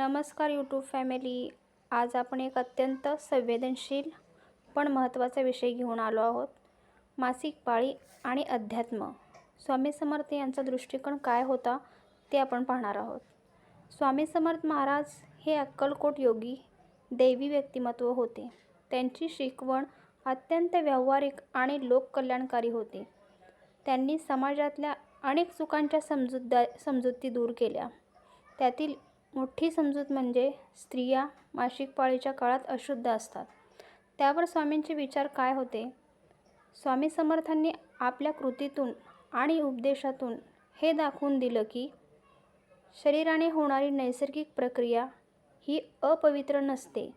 नमस्कार YouTube family आज आपण एक अत्यंत संवेदनशील पण महत्त्वाचा विषय घेऊन आलो आहोत. मासिक पाळी आणि अध्यात्म. स्वामी समर्थ यांचा दृष्टिकोन काय होता ते आपण पाहणार आहोत. स्वामी समर्थ महाराज हे अक्कलकोट योगी दैवी व्यक्तिमत्व होते. त्यांची शिकवण अत्यंत व्यावहारिक आणि लोककल्याणकारी होती. त्यांनी समाजातल्या अनेक चुकांच्या समजूतदा समजुती दूर केल्या. त्यातील मोठी समजूत म्हणजे स्त्रिया मासिक पाळीच्या काळात अशुद्ध असतात. त्यावर स्वामींचे विचार काय होते? स्वामी समर्थांनी आपल्या कृतीतून आणि उपदेशातून हे दाखवून दिलं की शरीराने होणारी नैसर्गिक प्रक्रिया ही अपवित्र नसते.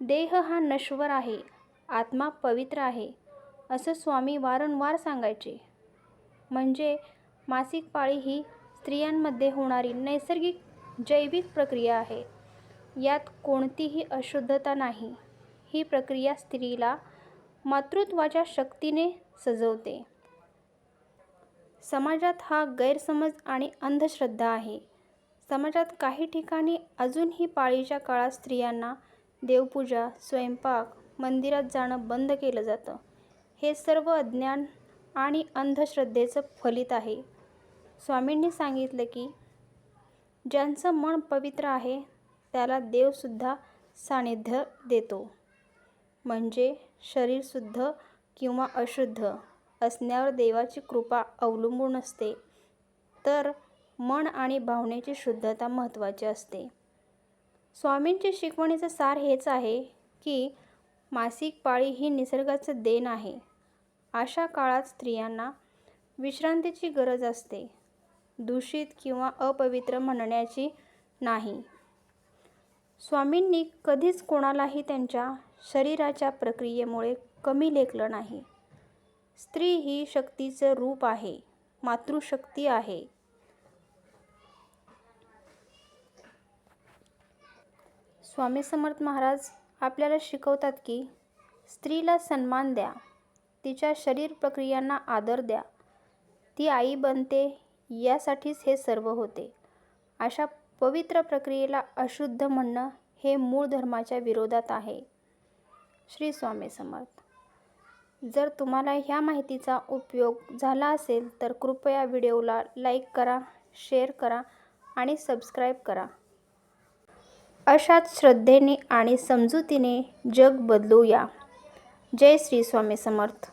देह हा नश्वर आहे आत्मा पवित्र आहे असं स्वामी वारंवार सांगायचे. म्हणजे मासिक पाळी ही स्त्रियांमध्ये होणारी नैसर्गिक जैविक प्रक्रिया आहे. यात कोणतीही अशुद्धता नाही. ही प्रक्रिया स्त्रीला मातृत्वाच्या शक्तीने सजवते. समाजात हा गैरसमज आणि अंधश्रद्धा आहे. समाजात काही ठिकाणी अजूनही पाळीच्या काळात स्त्रियांना देवपूजा स्वयंपाक मंदिरात जाणं बंद केलं जातं. हे सर्व अज्ञान आणि अंधश्रद्धेचं फलित आहे. स्वामींनी सांगितलं की ज्यांचं मन पवित्र आहे त्याला देवसुद्धा सान्निध्य देतो. म्हणजे शरीर शुद्ध किंवा अशुद्ध असण्यावर देवाची कृपा अवलंबून असते तर मन आणि भावनेची शुद्धता महत्त्वाची असते. स्वामींच्या शिकवणीचं सार हेच आहे की मासिक पाळी ही निसर्गाचं देण आहे. अशा काळात स्त्रियांना विश्रांतीची गरज असते. दूषित किंवा अपवित्र म्हणण्याची नाही. स्वामींनी कधीच कोणालाही त्यांच्या शरीराच्या प्रक्रियेमुळे कमी लेखलं नाही. स्त्री ही शक्तीचं रूप आहे मातृशक्ती आहे. स्वामी समर्थ महाराज आपल्याला शिकवतात की स्त्रीला सन्मान द्या तिच्या शरीर प्रक्रियांना आदर द्या ती आई बनते यासाठीच हे सर्व होते. अशा पवित्र प्रक्रियेला अशुद्ध म्हणणं हे मूळ धर्माच्या विरोधात आहे. श्री स्वामी समर्थ. जर तुम्हाला ह्या माहितीचा उपयोग झाला असेल तर कृपया व्हिडिओला लाईक करा शेअर करा आणि सबस्क्राईब करा. अशाच श्रद्धेने आणि समजुतीने जग बदलूया. जय श्री स्वामी समर्थ.